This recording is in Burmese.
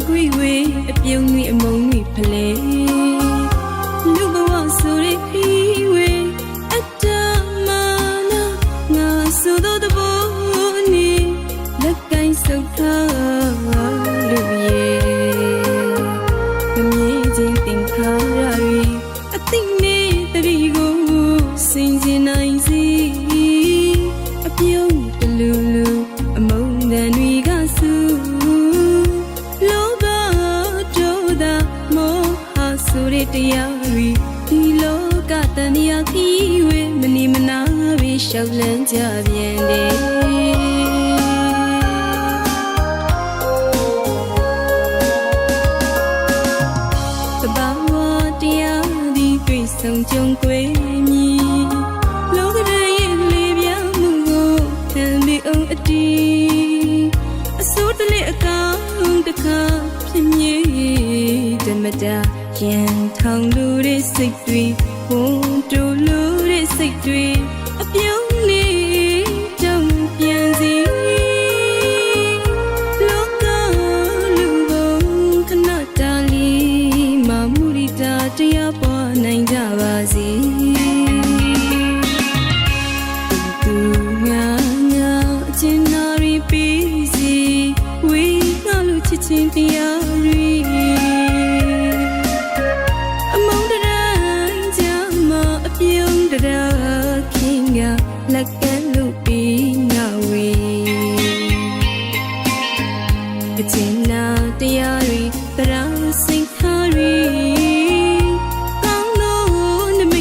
ုံတွေအမုံတွေဖလဲလူဘဝဆိုရခီဝေအတ္တမနာငါဆိုသောတဘောနေလက်ကင်ဆုပ်ထားလူရဲ့မမြင်ချင်းတင်ခါရရီအသိနဲ့တရီကိုစင်စင်နို တဲ့တရားတွေဒီလောကတန်ရာခီးဝဲမနီမနာပဲရှောက်လန်းကြပြန်တယ်တဘာဝတရားသည်တွေ့ဆုံကြုံတွေ့မည်လောကရရဲ့လေးပြမှုကိုတန်ပြီးအောင်အတီး အစိုးတလေအကောင်တစ်ခါဖြစ်မြေဓမ္မတာရန်ထောင်လူတဲ့စိတ်တွေဝန်တူလူတဲ့စိတ်တွေအပြုံးနေတုံ့ပြန်စီလောကလူဘုံခဏတာလီမမူရီတာတရားပေါ်နိုင်ကြပါစေသူငါငါအချင်းနာရီပြီးစီဝေးငါလူချစ်ချင်းတရား yung dra kinga lakan lupi ngawi ကချင်နာတရားတွေ